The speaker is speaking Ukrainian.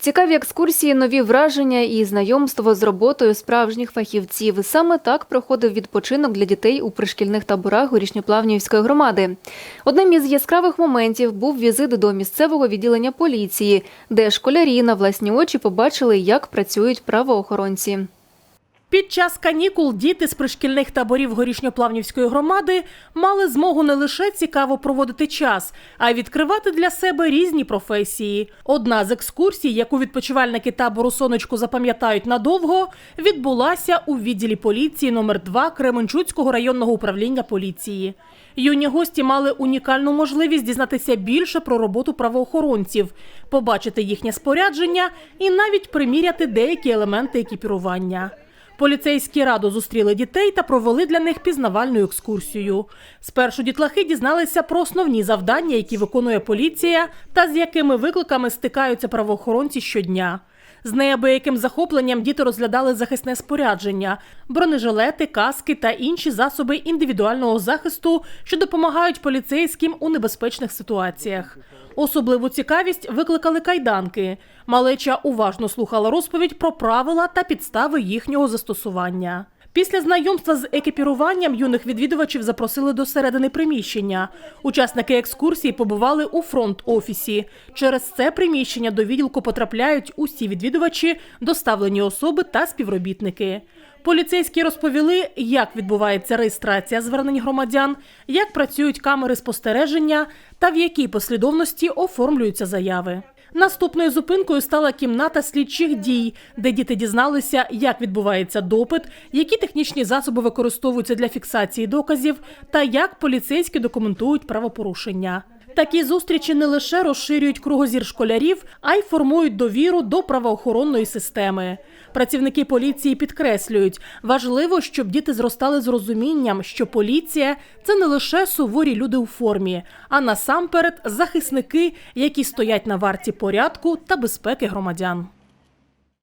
Цікаві екскурсії, нові враження і знайомство з роботою справжніх фахівців. Саме так проходив відпочинок для дітей у пришкільних таборах Горішньоплавнівської громади. Одним із яскравих моментів був візит до місцевого відділення поліції, де школярі на власні очі побачили, як працюють правоохоронці. Під час канікул діти з пришкільних таборів горішньоплавнівської громади мали змогу не лише цікаво проводити час, а й відкривати для себе різні професії. Одна з екскурсій, яку відпочивальники табору сонечку запам'ятають надовго, відбулася у відділі поліції номер 2 Кременчуцького районного управління поліції. Юні гості мали унікальну можливість дізнатися більше про роботу правоохоронців, побачити їхнє спорядження і навіть приміряти деякі елементи екіпірування. Поліцейські радо зустріли дітей та провели для них пізнавальну екскурсію. Спершу дітлахи дізналися про основні завдання, які виконує поліція, та з якими викликами стикаються правоохоронці щодня. З неабияким захопленням діти розглядали захисне спорядження, бронежилети, каски та інші засоби індивідуального захисту, що допомагають поліцейським у небезпечних ситуаціях. Особливу цікавість викликали кайданки. Малеча уважно слухала розповідь про правила та підстави їхнього застосування. Після знайомства з екіпіруванням юних відвідувачів запросили до середини приміщення. Учасники екскурсії побували у фронт-офісі. Через це приміщення до відділку потрапляють усі відвідувачі, доставлені особи та співробітники. Поліцейські розповіли, як відбувається реєстрація звернень громадян, як працюють камери спостереження та в якій послідовності оформлюються заяви. Наступною зупинкою стала кімната слідчих дій, де діти дізналися, як відбувається допит, які технічні засоби використовуються для фіксації доказів та як поліцейські документують правопорушення. Такі зустрічі не лише розширюють кругозір школярів, а й формують довіру до правоохоронної системи. Працівники поліції підкреслюють, важливо, щоб діти зростали з розумінням, що поліція це не лише суворі люди у формі, а насамперед захисники, які стоять на варті порядку та безпеки громадян.